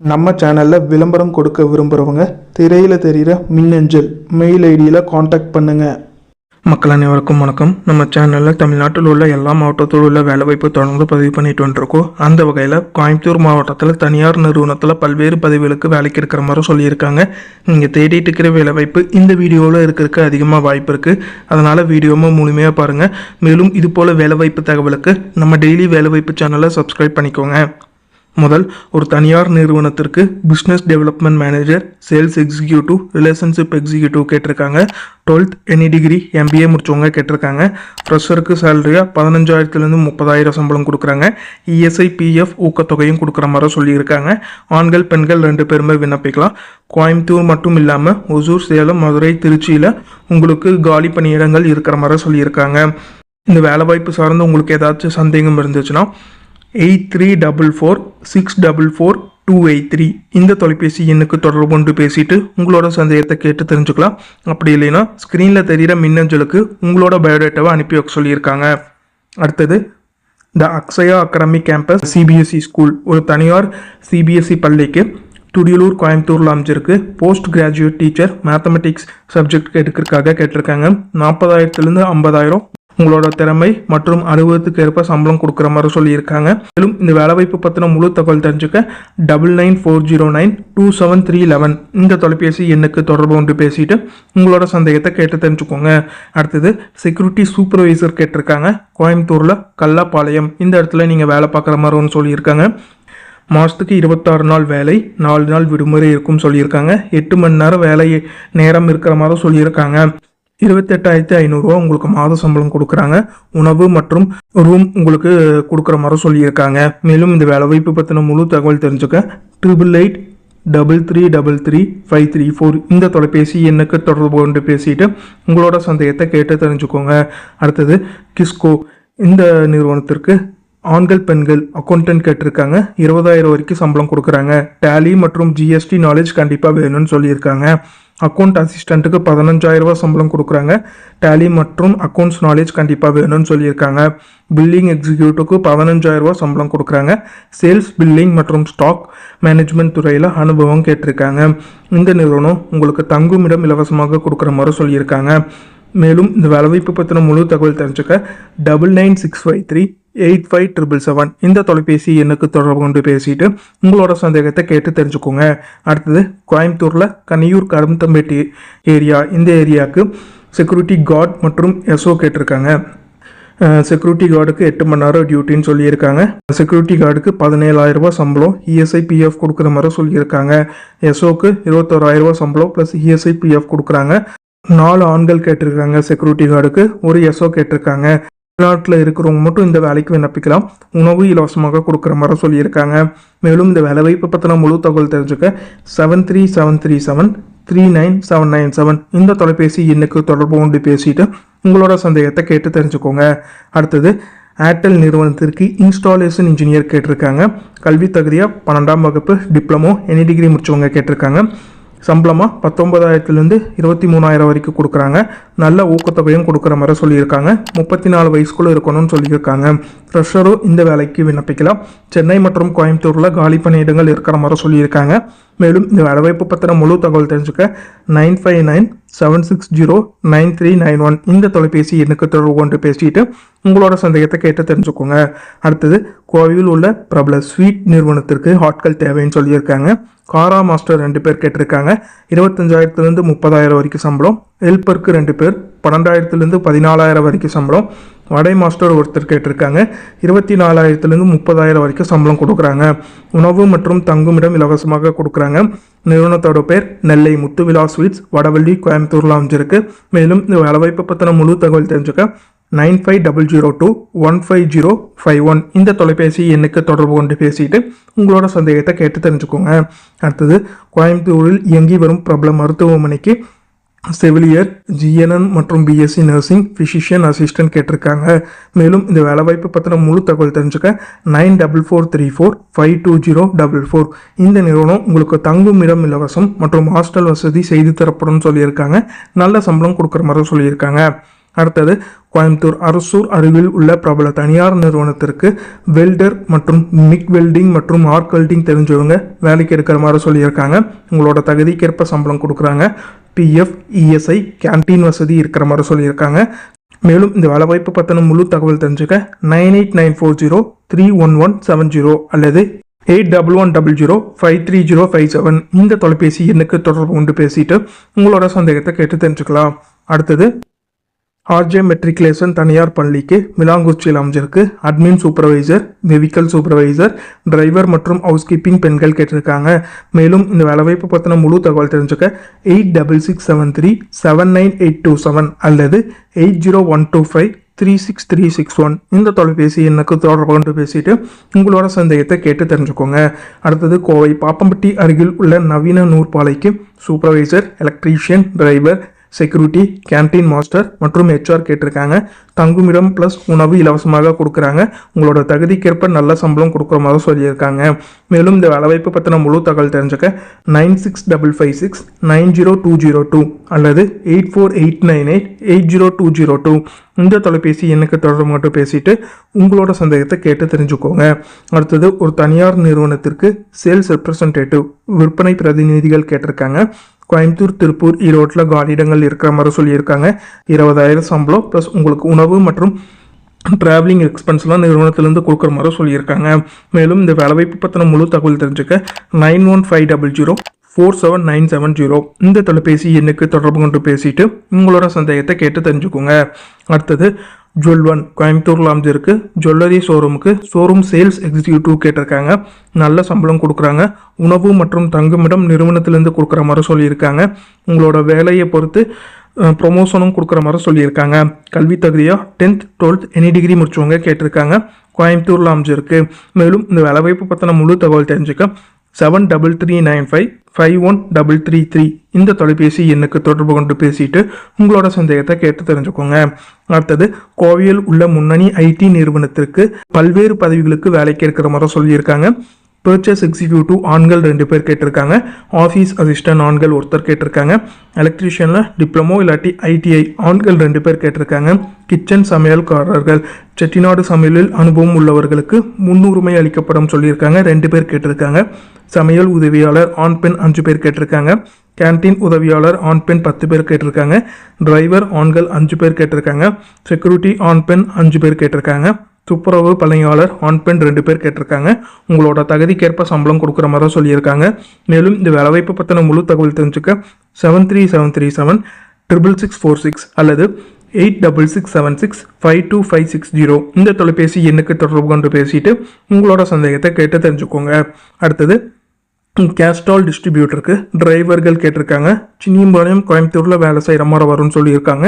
நம்ம சேனலில் விளம்பரம் கொடுக்க விரும்புகிறவங்க திரையில் தெரிகிற மின்னஞ்சல் மெயில் ஐடியில் காண்டாக்ட் பண்ணுங்கள் மக்கள் அனைவருக்கும் வணக்கம். நம்ம சேனலில் தமிழ்நாட்டில் உள்ள எல்லா மாவட்டத்தில் உள்ள வேலைவாய்ப்பு தொடர்ந்து பதிவு பண்ணிட்டு வந்துருக்கோம். அந்த வகையில் கோயம்புத்தூர் மாவட்டத்தில் தனியார் நிறுவனத்தில் பல்வேறு பதவிகளுக்கு வேலைக்கு இருக்கிற மாதிரி சொல்லியிருக்காங்க. நீங்கள் தேடிட்டு இருக்கிற வேலைவாய்ப்பு இந்த வீடியோவில் இருக்கிறதுக்கு அதிகமாக வாய்ப்பு இருக்குது அதனால் வீடியோவை முழுமையாக பாருங்கள் மேலும் இது போல் வேலைவாய்ப்பு தகவலுக்கு நம்ம டெய்லி வேலைவாய்ப்பு சேனலை சப்ஸ்கிரைப் பண்ணிக்கோங்க. முதல் ஒரு தனியார் நிறுவனத்திற்கு business development manager sales executive relationship executive கேட்டிருக்காங்க. டுவெல்த் எனி டிகிரி எம்பிஏ முடிச்சவங்க கேட்டிருக்காங்க. ஃப்ரெஷருக்கு சேலரியாக பதினஞ்சாயிரத்துலேருந்து முப்பதாயிரம் சம்பளம் கொடுக்குறாங்க. இஎஸ்ஐ பிஎஃப் ஊக்கத்தொகையும் கொடுக்குற மாதிரி சொல்லியிருக்காங்க. ஆண்கள் பெண்கள் ரெண்டு பேருமே விண்ணப்பிக்கலாம். கோயம்புத்தூர் மட்டும் இல்லாமல் ஒசூர் சேலம் மதுரை திருச்சியில் உங்களுக்கு காலி பணியிடங்கள் இருக்கிற மாதிரி சொல்லியிருக்காங்க. இந்த வேலைவாய்ப்பு சார்ந்து உங்களுக்கு ஏதாச்சும் சந்தேகம் இருந்துச்சுன்னா eight three double four six double four two eight three. இந்த தொலைபேசி எண்ணுக்கு தொடர்பு கொண்டு பேசிட்டு உங்களோட சந்தேகத்தை கேட்டு தெரிஞ்சுக்கலாம். அப்படி இல்லைன்னா ஸ்க்ரீனில் தெரிகிற மின்னஞ்சலுக்கு உங்களோட பயோடேட்டாவை அனுப்பி வைக்க சொல்லியிருக்காங்க. அடுத்தது the Akshaya academy campus CBSE school ஒரு தனியார் சிபிஎஸ்சி பள்ளிக்கு துடியலூர் கோயம்புத்தூரில் அமைஞ்சிருக்கு. Post graduate teacher mathematics subject எடுக்கிறதுக்காக கேட்டிருக்காங்க. நாற்பதாயிரத்துலேருந்து ஐம்பதாயிரம் உங்களோட திறமை மற்றும் அனுபவத்துக்கு ஏற்ப சம்பளம் கொடுக்குற மாதிரி சொல்லியிருக்காங்க. மேலும் இந்த வேலைவாய்ப்பு பற்றின முழு தகவல் தெரிஞ்சுக்க double nine four zero nine two seven three eleven இந்த தொலைபேசி எண்ணுக்கு தொடர்பு கொண்டு பேசிட்டு உங்களோட சந்தேகத்தை கேட்டு தெரிஞ்சுக்கோங்க. அடுத்தது செக்யூரிட்டி சூப்பர்வைசர் கேட்டிருக்காங்க. கோயம்புத்தூரில் கல்லாப்பாளையம் இந்த இடத்துல நீங்கள் வேலை பார்க்குற மாதிரி ஒன்று சொல்லியிருக்காங்க. மாதத்துக்கு இருபத்தாறு நாள் வேலை நாலு நாள் விடுமுறை இருக்கும் சொல்லியிருக்காங்க. எட்டு மணி நேரம் வேலை நேரம் இருக்கிற மாதிரி சொல்லியிருக்காங்க. இருபத்தெட்டாயிரத்தி ஐநூறுரூவா உங்களுக்கு மாத சம்பளம் கொடுக்குறாங்க. உணவு மற்றும் ரூம் உங்களுக்கு கொடுக்குற மாதிரி சொல்லியிருக்காங்க. மேலும் இந்த வேலைவாய்ப்பு பற்றின முழு தகவல் தெரிஞ்சுக்க triple eight double three double three five three four இந்த தொலைபேசி எண்ணுக்கு தொடர்பு கொண்டு பேசிட்டு உங்களோட சந்தேகத்தை கேட்டு தெரிஞ்சுக்கோங்க. அடுத்தது கிஸ்கோ இந்த நிறுவனத்திற்கு ஆண்கள் பெண்கள் அக்கௌண்டன்ட் கேட்டிருக்காங்க. இருபதாயிரம் வரைக்கும் சம்பளம் கொடுக்குறாங்க. டேலி மற்றும் ஜிஎஸ்டி நாலேஜ் கண்டிப்பாக வேணும்னு சொல்லியிருக்காங்க. அக்கௌண்ட் அசிஸ்டண்ட்டுக்கு பதினஞ்சாயிரரூபா சம்பளம் கொடுக்குறாங்க. டேலி மற்றும் அக்கௌண்ட்ஸ் நாலேஜ் கண்டிப்பாக வேணும்னு சொல்லியிருக்காங்க. பில்லிங் எக்ஸிக்யூட்டிவ்க்கு பதினஞ்சாயிரரூபா சம்பளம் கொடுக்குறாங்க. சேல்ஸ் பில்லிங் மற்றும் ஸ்டாக் மேனேஜ்மெண்ட் துறையில் அனுபவம் கேட்டிருக்காங்க. இந்த நிறுவனம் உங்களுக்கு தங்குமிடம் இலவசமாக கொடுக்குற மாதிரி சொல்லியிருக்காங்க. மேலும் இந்த வேலைவாய்ப்பு பற்றின முழு தகவல் தெரிஞ்சுக்க double nine six five three eight five triple seven இந்த தொலைபேசி எண்ணுக்கு தொடர்பு கொண்டு பேசிட்டு உங்களோட சந்தேகத்தை கேட்டு தெரிஞ்சுக்கோங்க. அடுத்தது கோயம்புத்தூரில் கனியூர் கரும்பத்தம்பேட்டி ஏரியா இந்த ஏரியாவுக்கு செக்யூரிட்டி கார்டு மற்றும் எஸ்ஓ கேட்டிருக்காங்க. செக்யூரிட்டி கார்டுக்கு எட்டு மணி நேரம் டியூட்டின்னு சொல்லியிருக்காங்க. செக்யூரிட்டி கார்டுக்கு பதினேழாயிரம் ரூபாய் சம்பளம் இஎஸ்ஐ பிஎஃப் கொடுக்குற மாதிரி சொல்லியிருக்காங்க. எஸ்ஓக்கு இருபத்தோராயிரம் ரூபாய் சம்பளம் ப்ளஸ் இஎஸ்ஐ பிஎஃப் கொடுக்குறாங்க. நாலு ஆண்கள் கேட்டிருக்காங்க செக்யூரிட்டி கார்டுக்கு ஒரு எஸ்ஓ கேட்டிருக்காங்க. வெளிநாட்டில் இருக்கிறவங்க மட்டும் இந்த வேலைக்கு விண்ணப்பிக்கலாம். உணவு இலவசமாக கொடுக்குற மாதிரி சொல்லியிருக்காங்க. மேலும் இந்த வேலைவாய்ப்பு பற்றின முழு தகவல் தெரிஞ்சுக்க seven three seven three seven three nine seven nine seven இந்த தொலைபேசி எண்ணுக்கு தொடர்பு கொண்டு பேசிட்டு உங்களோட சந்தேகத்தை கேட்டு தெரிஞ்சுக்கோங்க. அடுத்தது ஏர்டெல் நிறுவனத்திற்கு இன்ஸ்டாலேஷன் இன்ஜினியர் கேட்டிருக்காங்க. கல்வி தகுதியாக பன்னெண்டாம் வகுப்பு டிப்ளமோ எனி டிகிரி முடிச்சவங்க கேட்டிருக்காங்க. சம்பளமாக பத்தொன்பதாயிரத்துலேருந்து இருபத்தி மூணாயிரம் வரைக்கும் கொடுக்குறாங்க. நல்ல ஊக்கத்தொகையும் கொடுக்குற மாதிரி சொல்லியிருக்காங்க. முப்பத்தி நாலு வயசுக்குள்ளே இருக்கணும்னு சொல்லியிருக்காங்க. ஃப்ரெஷரும் இந்த வேலைக்கு விண்ணப்பிக்கலாம். சென்னை மற்றும் கோயம்புத்தூரில் காலி பணியிடங்கள் இருக்கிற மாதிரி சொல்லியிருக்காங்க. மேலும் இந்த வேலைவாய்ப்பு பற்றின முழு தகவல் தெரிஞ்சுக்க nine five nine seven six zero nine three nine one இந்த தொலைபேசி எண்ணுக்கு தொடர்பு கொண்டு பேசிட்டு உங்களோட சந்தேகத்தை கேட்டு தெரிஞ்சுக்கோங்க. அடுத்தது கோவையில் உள்ள பிரபல ஸ்வீட் நிறுவனத்திற்கு ஹாட்கள் தேவைன்னு சொல்லியிருக்காங்க. காரா மாஸ்டர் ரெண்டு பேர் கேட்டிருக்காங்க. இருபத்தஞ்சாயிரத்துலேருந்து முப்பதாயிரம் வரைக்கும் சம்பளம். ஹெல்ப்பருக்கு ரெண்டு பேர். பன்னெண்டாயிரத்துலேருந்து பதினாலாயிரம் வரைக்கும் சம்பளம். வடை மாஸ்டர் ஒருத்தர் கேட்டிருக்காங்க. இருபத்தி நாலாயிரத்துலேருந்து முப்பதாயிரம் வரைக்கும் சம்பளம் கொடுக்குறாங்க. உணவு மற்றும் தங்குமிடம் இலவசமாக கொடுக்குறாங்க. நிறுவனத்தோட பேர் நெல்லை முத்துவிழா ஸ்வீட்ஸ் வடவள்ளி கோயம்புத்தூரில் அமைஞ்சிருக்கு. மேலும் இந்த வேலைவாய்ப்பு பற்றின முழு தகவல் தெரிஞ்சுக்க nine five double zero two one five zero five one இந்த தொலைபேசி எண்ணுக்கு தொடர்பு கொண்டு பேசிட்டு உங்களோட சந்தேகத்தை கேட்டு தெரிஞ்சுக்கோங்க. அடுத்தது கோயம்புத்தூரில் இயங்கி வரும் பிரபல மருத்துவமனைக்கு செவிலியர் ஜிஎன்என் மற்றும் பிஎஸ்சி நர்சிங் ஃபிசிஷியன் அசிஸ்டன்ட் கேட்டிருக்காங்க. மேலும் இந்த வேலைவாய்ப்பு பற்றின முழு தகவல் தெரிஞ்சுக்க nine double four three four five two zero double four. இந்த நிறுவனம் உங்களுக்கு தங்கும் இடம் இலவசம் மற்றும் ஹாஸ்டல் வசதி செய்து தரப்படும் சொல்லியிருக்காங்க. நல்ல சம்பளம் கொடுக்குற மாதிரி சொல்லியிருக்காங்க. அடுத்தது கோயம்புத்தூர் அரசூர் அருகில் உள்ள பிரபல தனியார் நிறுவனத்திற்கு வெல்டர் மற்றும் மிக் வெல்டிங் மற்றும் ஆர்க் வெல்டிங் தெரிஞ்சவங்க வேலைக்கு எடுக்கிற மாதிரி சொல்லியிருக்காங்க. உங்களோட தகுதிக்கேற்ப சம்பளம் கொடுக்குறாங்க. பிஎஃப் இஎஸ்ஐ கேன்டீன் வசதி இருக்கிற மாதிரி சொல்லியிருக்காங்க. மேலும் இந்த வேலைவாய்ப்பு பற்றின முழு தகவல் தெரிஞ்சுக்க nine eight nine four zero three one one seven zero அல்லது eight double one double zero five three zero five seven இந்த தொலைபேசி எண்ணுக்கு தொடர்பு கொண்டு பேசிட்டு உங்களோட சந்தேகத்தை கேட்டு தெரிஞ்சுக்கலாம். அடுத்தது ஆர்ஜே மெட்ரிகுலேஷன் தனியார் பள்ளிக்கு மிலாங்குச்சியில் அமைஞ்சிருக்கு. Admin supervisor vehicle supervisor driver மற்றும் ஹவுஸ் கீப்பிங் பெண்கள் கேட்டிருக்காங்க. மேலும் இந்த வேலைவாய்ப்பு பற்றின முழு தகவல் தெரிஞ்சுக்க eight double six seven three seven nine eight two seven அல்லது eight zero one two five three six three six one இந்த தொலைபேசி எண்ணுக்கு தொடர்பு கொண்டு பேசிட்டு உங்களோட சந்தேகத்தை கேட்டு தெரிஞ்சுக்கோங்க. அடுத்தது கோவை பாப்பம்பட்டி அருகில் உள்ள நவீன நூற்பாலைக்கு supervisor electrician driver security canteen master மற்றும் ஹெச்ஆர் கேட்டிருக்காங்க. தங்குமிடம் ப்ளஸ் உணவு இலவசமாக கொடுக்குறாங்க. உங்களோட தகுதிக்கேற்ப நல்ல சம்பளம் கொடுக்குற மாதிரி சொல்லியிருக்காங்க. மேலும் இந்த வேலைவாய்ப்பு பற்றின முழு தகவல் தெரிஞ்சுக்க nine six double five six nine zero two zero two அல்லது eight four eight nine eight eight zero two zero two. இந்த தொலைபேசி எண்ணுக்கு தொடர்பு மட்டும் பேசிட்டு உங்களோட சந்தேகத்தை கேட்டு தெரிஞ்சுக்கோங்க. அடுத்தது ஒரு தனியார் நிறுவனத்திற்கு சேல்ஸ் ரெப்ரசன்டேட்டிவ் விற்பனை பிரதிநிதிகள் கேட்டிருக்காங்க. கோயம்புத்தூர் திருப்பூர் ஈரோட்டில் காலியிடங்கள் இருக்கிற மாதிரி சொல்லியிருக்காங்க. இருபதாயிரம் சம்பளம் ப்ளஸ் உங்களுக்கு உணவு மற்றும் ட்ராவலிங் எக்ஸ்பென்ஸ்லாம் நிறுவனத்திலேருந்து கொடுக்குற மாதிரி சொல்லியிருக்காங்க. மேலும் இந்த வேலைவாய்ப்பு பற்றின முழு தகவல் தெரிஞ்சுக்க nine one five double zero four seven nine seven zero இந்த தொலைபேசி எண்ணுக்கு தொடர்பு கொண்டு பேசிட்டு உங்களோட சந்தேகத்தை கேட்டு தெரிஞ்சுக்கோங்க. அடுத்தது ஜுவல்வன் கோயம்புத்தூரில் அமைஞ்சிருக்கு ஜுவல்லரி ஷோரூமுக்கு ஷோரூம் சேல்ஸ் எக்ஸிக்யூட்டிவ் கேட்டிருக்காங்க. நல்ல சம்பளம் கொடுக்குறாங்க. உணவு மற்றும் தங்குமிடம் நிறுவனத்திலேருந்து கொடுக்குற மாதிரி சொல்லியிருக்காங்க. உங்களோட வேலையை பொறுத்து ப்ரொமோஷனும் கொடுக்குற மாதிரி சொல்லியிருக்காங்க. கல்வி தகுதியாக டென்த் டுவெல்த் எனி டிகிரி முடிச்சவங்க கேட்டிருக்காங்க. கோயம்புத்தூரில் அமைஞ்சிருக்கு மேலும் இந்த வேலைவாய்ப்பு பற்றின முழு தகவல் தெரிஞ்சுக்க seven double three nine five five one double three three இந்த தொலைபேசி எண்ணுக்கு தொடர்பு கொண்டு பேசிட்டு உங்களோட சந்தேகத்தை கேட்டு தெரிஞ்சுக்கோங்க. அடுத்தது கோவையில் உள்ள முன்னணி ஐடி நிறுவனத்திற்கு பல்வேறு பதவிகளுக்கு வேலைக்கு இருக்கிற மாதிரி சொல்லியிருக்காங்க. பர்ச்சேஸ் எக்ஸிக்யூட்டிவ் ஆண்கள் ரெண்டு பேர் கேட்டிருக்காங்க. ஆஃபீஸ் அசிஸ்டன்ட் ஆண்கள் ஒருத்தர் கேட்டிருக்காங்க. எலக்ட்ரிஷியனில் டிப்ளமோ இல்லாட்டி ஐடிஐ ஆண்கள் ரெண்டு பேர் கேட்டிருக்காங்க. கிச்சன் சமையல்காரர்கள் செட்டிநாடு சமையலில் அனுபவம் உள்ளவர்களுக்கு முன்னுரிமை அளிக்கப்படும் சொல்லியிருக்காங்க. ரெண்டு பேர் கேட்டிருக்காங்க. சமையல் உதவியாளர் ஆண் பெண் அஞ்சு பேர் கேட்டிருக்காங்க. கேண்டீன் உதவியாளர் ஆண் பெண் பத்து பேர் கேட்டிருக்காங்க. டிரைவர் ஆண்கள் அஞ்சு பேர் கேட்டிருக்காங்க. செக்யூரிட்டி ஆண் பெண் அஞ்சு பேர் கேட்டிருக்காங்க. துப்புரவு பணியாளர் ஆண் பெண் ரெண்டு பேர் கேட்டிருக்காங்க. உங்களோட தகுதிக்கேற்ப சம்பளம் கொடுக்குற மாதிரி சொல்லியிருக்காங்க. மேலும் இந்த வேலைவாய்ப்பு பற்றின முழு தகவல் தெரிஞ்சுக்க seven three seven three seven triple six four six அல்லது eight double six seven six five two five six zero இந்த தொலைபேசி எண்ணுக்கு தொடர்பு கொண்டு பேசிட்டு உங்களோட சந்தேகத்தை கேட்டு தெரிஞ்சுக்கோங்க. அடுத்தது கேஸ்டால் டிஸ்ட்ரிபியூட்டருக்கு டிரைவர்கள் கேட்டிருக்காங்க. சின்னியம்பாளையம் கோயம்புத்தூரில் வேலை செய்கிற மாதிரி வரும்னு சொல்லியிருக்காங்க.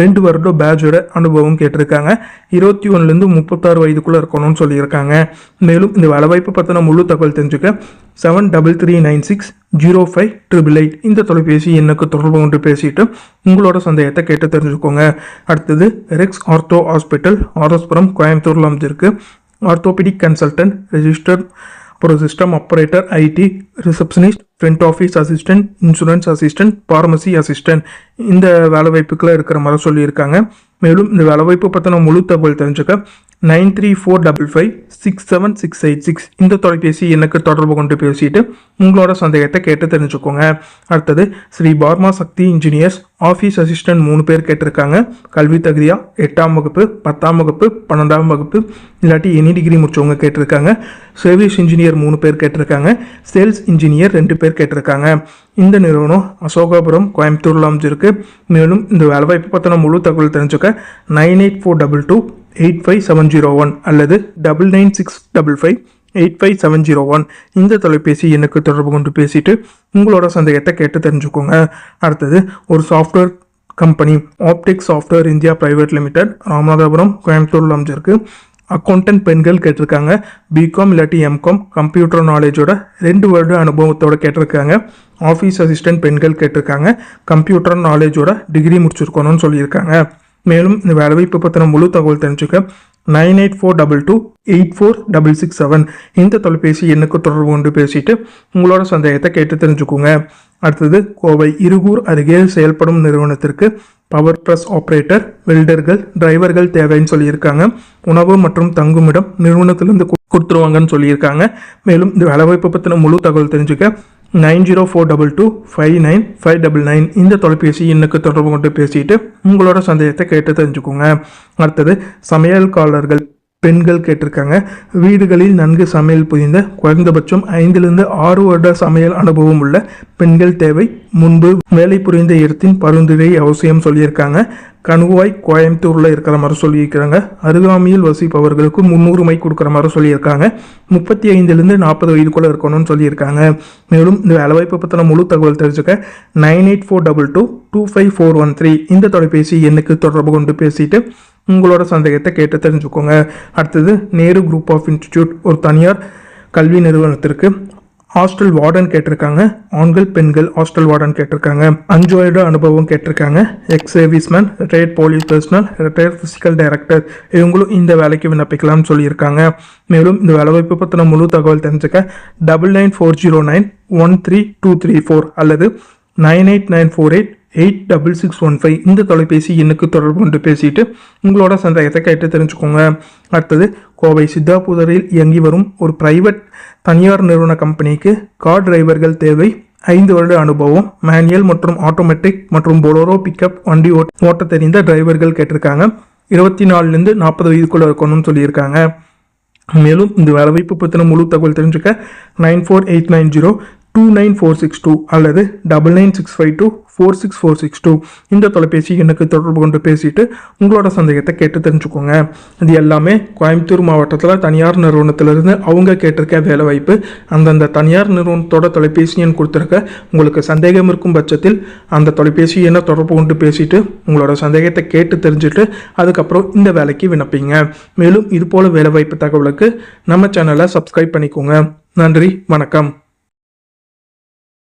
ரெண்டு வருடம் பேட்சோட அனுபவம் கேட்டிருக்காங்க. இருபத்தி ஒன்றுலேருந்து முப்பத்தாறு வயதுக்குள்ளே இருக்கணும்னு சொல்லியிருக்காங்க. மேலும் இந்த வேலைவாய்ப்பு பற்றின முழு தகவல் தெரிஞ்சுக்க seven double three nine six zero five triple eight இந்த தொலைபேசி எண்ணுக்கு தொடர்பு கொண்டு பேசிட்டு உங்களோட சந்தேகத்தை கேட்டு தெரிஞ்சுக்கோங்க. அடுத்தது ரெக்ஸ் ஆர்த்தோ ஹாஸ்பிட்டல் ஆர்எஸ்புரம் கோயம்புத்தூரில் அமைஞ்சிருக்கு. ஆர்த்தோபெடிக் கன்சல்டன்ட் ரெஜிஸ்டர் அப்புறம் system operator IT receptionist front office assistant insurance assistant pharmacy assistant இந்த வேலைவாய்ப்புக்குள்ள இருக்கிற மாதிரி சொல்லியிருக்காங்க. மேலும் இந்த வேலைவாய்ப்பு பற்றின முழு தகவல் தெரிஞ்சுக்க nine three four double five six seven six eight six. இந்த தொலைபேசி எனக்கு தொடர்பு கொண்டு பேசிட்டு உங்களோட சந்தேகத்தை கேட்டு தெரிஞ்சுக்கோங்க. அடுத்தது Sri pharma Sakthi engineers office assistant மூணு பேர் கேட்டிருக்காங்க. கல்வி தகுதியாக எட்டாம் வகுப்பு பத்தாம் வகுப்பு பன்னெண்டாம் வகுப்பு இல்லாட்டி எனி டிகிரி முடிச்சவங்க கேட்டிருக்காங்க. சர்வீஸ் இன்ஜினியர் மூணு பேர் கேட்டிருக்காங்க. சேல்ஸ் இன்ஜினியர் ரெண்டு பேர் கேட்டிருக்காங்க. இந்த நிறுவனம் அசோகாபுரம் கோயம்புத்தூரில் அமைஞ்சிருக்கு. மேலும் இந்த வேலைவாய்ப்பு பற்றின முழு தகவல் தெரிஞ்சுக்க nine eight four double two eight five seven zero one அல்லது double nine six double five eight five seven zero one இந்த தொலைபேசி எனக்கு தொடர்பு கொண்டு பேசிட்டு உங்களோட சந்தேகத்தை கேட்டு தெரிஞ்சுக்கோங்க. அடுத்தது ஒரு software company optic software India private limited Ramanathapuram கோயம்புத்தூரில் அமைஞ்சிருக்கு. அக்கௌண்டன்ட் பெண்கள் கேட்டிருக்காங்க. பிகாம் இல்லாட்டி எம்காம் கம்ப்யூட்டர் நாலேஜோட ரெண்டு வருட அனுபவத்தோட கேட்டிருக்காங்க. ஆஃபீஸ் அசிஸ்டன்ட் பெண்கள் கேட்டிருக்காங்க. கம்ப்யூட்டர் நாலேஜோட டிகிரி முடிச்சிருக்கணும்னு சொல்லியிருக்காங்க. மேலும் இந்த வேலைவாய்ப்பு பற்றின முழு தகவல் தெரிஞ்சுக்க nine eight four double two eight four double six seven. இந்த தொலைபேசி எண்ணுக்கு தொடர்பு கொண்டு பேசிட்டு உங்களோட சந்தேகத்தை கேட்டு தெரிஞ்சுக்கோங்க. அடுத்தது கோவை இருகூர் அருகே செயல்படும் நிறுவனத்திற்கு பவர் ட்ரஸ் ஆப்ரேட்டர் வெல்டர்கள் டிரைவர்கள் தேவைன்னு சொல்லியிருக்காங்க. உணவு மற்றும் தங்குமிடம் நிறுவனத்திலிருந்து கொடுத்துருவாங்கன்னு சொல்லியிருக்காங்க. மேலும் இந்த வேலைவாய்ப்பு பற்றின முழு தகவல் தெரிஞ்சுக்க nine zero four double two five nine five double nine இந்த தொலைபேசி எண்ணுக்கு தொடர்பு கொண்டு பேசிட்டு உங்களோட சந்தேகத்தை கேட்டு தெரிஞ்சுக்கோங்க. அடுத்தது சமையல்காரர்கள் பெண்கள் கேட்டிருக்காங்க. வீடுகளில் நன்கு சமையல் புரிந்த குறைந்தபட்சம் ஐந்திலிருந்து ஆறு வருட சமையல் அனுபவம் உள்ள பெண்கள் தேவை. முன்பு வேலை புரிந்த இடத்தின் பரிந்துரை அவசியம் சொல்லியிருக்காங்க. கணுவாய் கோயம்புத்தூரில் இருக்கிற மாதிரி சொல்லியிருக்கிறாங்க. அருகாமையில் வசிப்பவர்களுக்கு முன்னுரிமை கொடுக்குற மாதிரி சொல்லியிருக்காங்க. முப்பத்தி ஐந்துலேருந்து நாற்பது வயதுக்குள்ளே இருக்கணும்னு சொல்லியிருக்காங்க. மேலும் இந்த வேலைவாய்ப்பு பற்றின முழு தகவல் தெரிஞ்சுக்க nine eight four double two two five four one three இந்த தொலைபேசி எண்ணுக்கு தொடர்பு கொண்டு பேசிட்டு உங்களோட சந்தேகத்தை கேட்டு தெரிஞ்சுக்கோங்க. அடுத்தது நேரு குரூப் ஆஃப் இன்ஸ்டிடியூட் ஒரு தனியார் கல்வி நிறுவனத்திற்கு ஹாஸ்டல் வார்டன் கேட்டிருக்காங்க. ஆண்கள் பெண்கள் ஹாஸ்டல் வார்டன் கேட்டிருக்காங்க. அஞ்சு வருட அனுபவம் கேட்டிருக்காங்க. Ex serviceman retired police personnel retired physical director இவங்களும் இந்த வேலைக்கு விண்ணப்பிக்கலாம்னு சொல்லியிருக்காங்க. மேலும் இந்த வேலைவாய்ப்பு பற்றின முழு தகவல் தெரிஞ்சுக்க double nine four zero nine one three two three four அல்லது nine eight nine four eight eight double six one five இந்த தொலைபேசி எண்ணுக்கு தொடர்பு கொண்டு பேசிட்டு உங்களோட சந்தேகத்தை கேட்டு தெரிஞ்சுக்கோங்க. அடுத்தது கோவை சித்தாபுதரில் இயங்கி வரும் ஒரு பிரைவேட் தனியார் நிறுவன கம்பெனிக்கு கார் டிரைவர்கள் தேவை. ஐந்து வருட அனுபவம் மேனுவல் மற்றும் ஆட்டோமேட்டிக் மற்றும் பொலோரோ பிக்கப் வண்டி ஓட்ட ஓட்ட தெரிந்த டிரைவர்கள் கேட்டிருக்காங்க. இருபத்தி நாலுலேருந்து நாற்பது வயதுக்குள்ள இருக்கணும்னு சொல்லியிருக்காங்க. மேலும் இந்த வேலைவாய்ப்பு பற்றின முழு தகவல் தெரிஞ்சுக்க nine four eight nine zero two nine four six two அல்லது double nine six five two four six four six two இந்த தொலைபேசி எனக்கு தொடர்பு கொண்டு பேசிட்டு உங்களோட சந்தேகத்தை கேட்டு தெரிஞ்சுக்கோங்க. இது எல்லாமே கோயம்புத்தூர் மாவட்டத்தில் தனியார் நிறுவனத்திலிருந்து அவங்க கேட்டிருக்க வேலை வாய்ப்பு அந்தந்த தனியார் நிறுவனத்தோட தொலைபேசி எண் கொடுத்துருக்க உங்களுக்கு சந்தேகம் இருக்கும் பட்சத்தில் அந்த தொலைபேசி எண்ணை தொடர்பு கொண்டு பேசிட்டு உங்களோட சந்தேகத்தை கேட்டு தெரிஞ்சுட்டு அதுக்கப்புறம் இந்த வேலைக்கு விண்ணப்பிங்க. மேலும் இது போல வேலை வாய்ப்பு தகவலுக்கு நம்ம சேனலை சப்ஸ்கிரைப் பண்ணிக்கோங்க. நன்றி வணக்கம்.